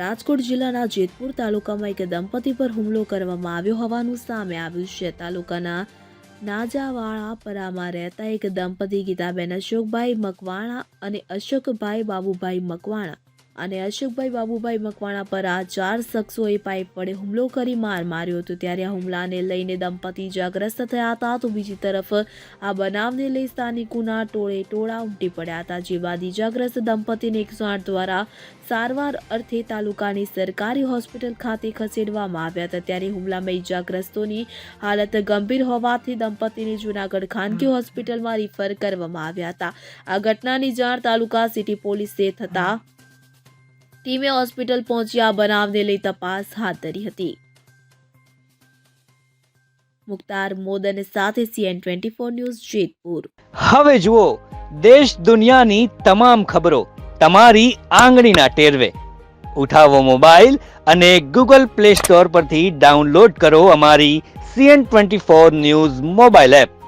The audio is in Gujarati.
રાજકોટ જિલ્લાના જેતપુર તાલુકામાં એક દંપતી પર હુમલો કરવામાં આવ્યો હોવાનું સામે આવ્યું છે. તાલુકાના નાજાવાળા પરામાં રહેતા એક દંપતી ગીતાબેન અશોકભાઈ મકવાણા અને અશોકભાઈ બાબુભાઈ મકવાણા અને અશોકભાઈ બાબુભાઈ મકવાણા પર આ ચાર શખ્સોએ પાઇપ વડે હુમલો કરી માર માર્યો હતો. ત્યારે આ હુમલાને લઈને દંપતી ઇજાગ્રસ્ત થયા હતા. તો બીજી તરફ આ બનાવને લઈ સ્થાનિકોના ટોળે ટોળા ઉમટી પડ્યા હતા. જે બાદ ઇજાગ્રસ્ત દંપતીને એકસો આઠ દ્વારા સારવાર અર્થે તાલુકાની સરકારી હોસ્પિટલ ખાતે ખસેડવામાં આવ્યા હતા. ત્યારે હુમલામાં ઇજાગ્રસ્તોની હાલત ગંભીર હોવાથી દંપતીને જૂનાગઢ ખાનગી હોસ્પિટલમાં રિફર કરવામાં આવ્યા હતા. આ ઘટનાની જાણ તાલુકા સિટી પોલીસે થતા ટીમે હોસ્પિટલ પહોંચી આ બનાવને લઈ તપાસ હાથ ધરી હતી. મુખ્તાર મોદન સાથે CN twenty four news Jetpur. હવે જુઓ, દેશ દુનિયાની તમામ ખબરો તમારી આંગળીના ટેરવે. ઉઠાવો મોબાઈલ અને ગૂગલ પ્લે સ્ટોર પરથી ડાઉનલોડ કરો અમારી CN twenty four news mobile app.